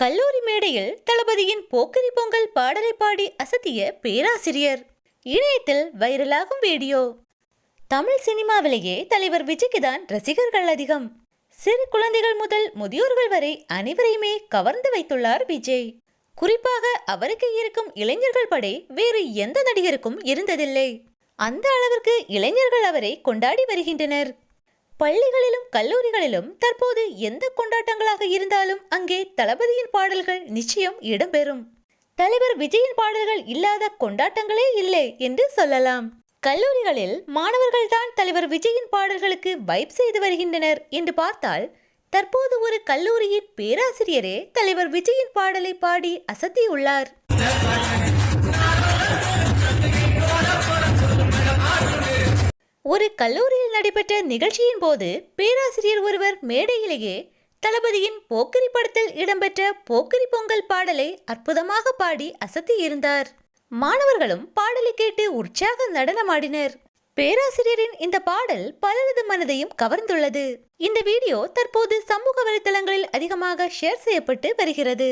கல்லூரி மேடையில் தளபதியின் போக்கரி பொங்கல் பாடலை பாடி அசத்திய பேராசிரியர். இணையத்தில் வைரலாகும் வீடியோ. தமிழ் சினிமாவிலேயே தலைவர் விஜய்க்கு தான் ரசிகர்கள் அதிகம். சிறு குழந்தைகள் முதல் முதியோர்கள் வரை அனைவரையுமே கவர்ந்து வைத்துள்ளார் விஜய். குறிப்பாக அவருக்கு இருக்கும் இளைஞர்கள் படை வேறு எந்த நடிகருக்கும் இருந்ததில்லை. அந்த அளவிற்கு இளைஞர்கள் அவரை கொண்டாடி வருகின்றனர். பள்ளிகளிலும் கல்லூரிகளிலும் தற்போது எந்த கொண்டாட்டங்களாக இருந்தாலும் அங்கே தளபதியின் பாடல்கள் நிச்சயம் இடம்பெறும். தலைவர் விஜயின் பாடல்கள் இல்லாத கொண்டாட்டங்களே இல்லை என்று சொல்லலாம். கல்லூரிகளில் மாணவர்கள்தான் தலைவர் விஜயின் பாடல்களுக்கு வைப் செய்து வருகின்றனர் என்று பார்த்தால் தற்போது ஒரு கல்லூரியின் பேராசிரியரே தலைவர் விஜயின் பாடலை பாடி அசத்தியுள்ளார். ஒரு கல்லூரியில் நடைபெற்ற நிகழ்ச்சியின் போது பேராசிரியர் ஒருவர் மேடையிலேயே தளபதியின் போக்கிரி படத்தில் இடம்பெற்ற போக்கிரி பொங்கல் பாடலை அற்புதமாக பாடி அசத்தி இருந்தார். மாணவர்களும் பாடலை கேட்டு உற்சாக நடனமாடினர் பேராசிரியரின் இந்த பாடல் பலரது மனதையும் கவர்ந்துள்ளது. இந்த வீடியோ தற்போது சமூக வலைதளங்களில் அதிகமாக ஷேர் செய்யப்பட்டு வருகிறது.